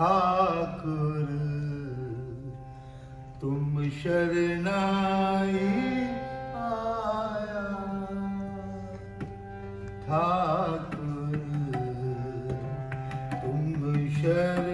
ठाकुर तुम शरणाई आया ठाकुर तुम शरण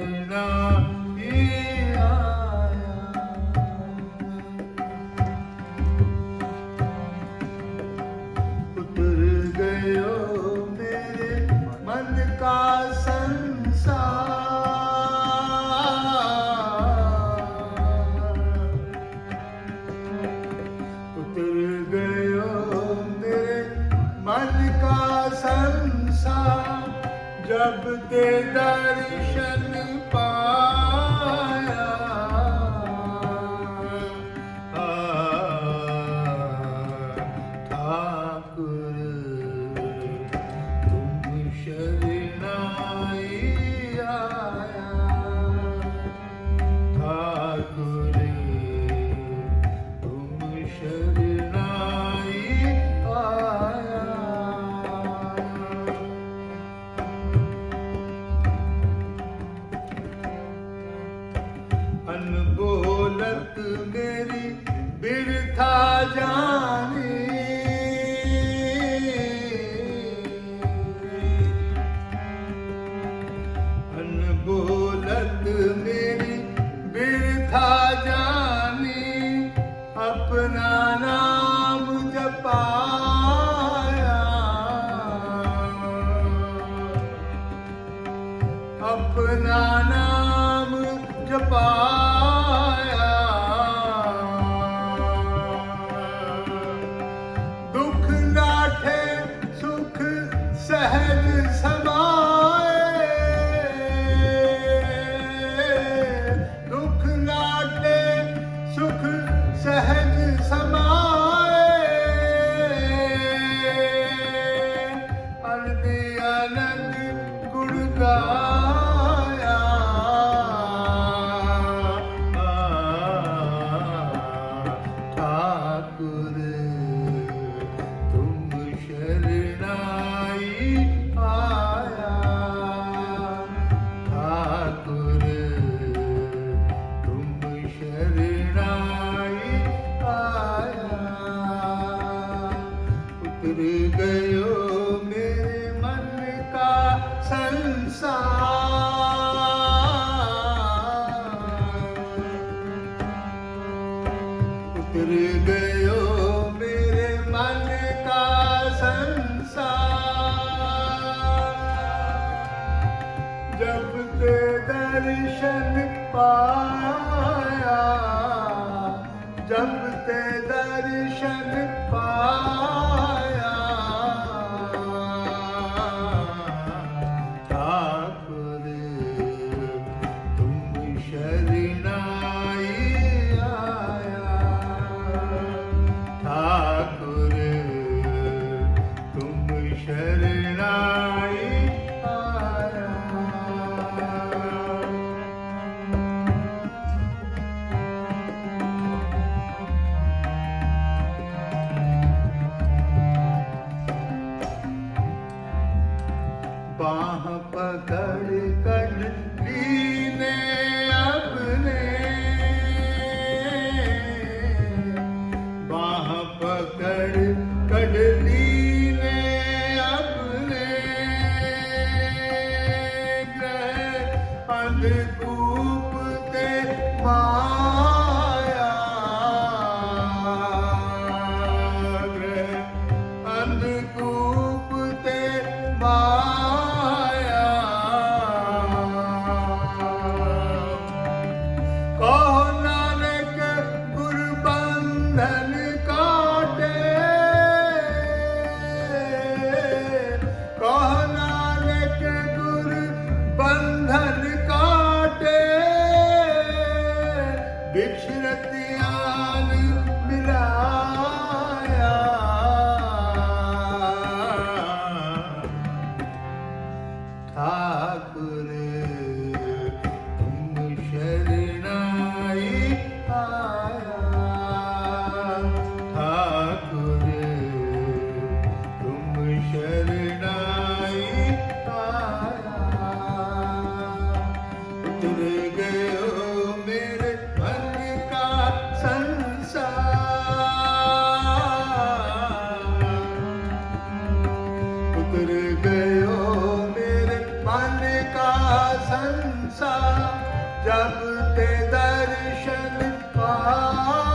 ਰੱਬ ਦੇ ਦਰਸ਼ਨ ਮੇਰੀ ਬਿਰਥਾ ਜਾਣੀ। ਮੇਰੀ ਬਿਰਥਾ ਜਾਣੀ ਆਪਣਾ ਨਾਮ ਜਪਾਇਆ। ਆਪਣਾ ਫਿਰ ਮੇਰੇ ਮਨ ਕਾ ਸੰਸਾਰ ਜਬ ਤੇ ਦਰਸ਼ਨ ਪਾਇਆ ਜਬ ਤੇ ਦਰਸ਼ਨ ਪਾਇਆ Ele God. का संसार जब ते दर्शन पाया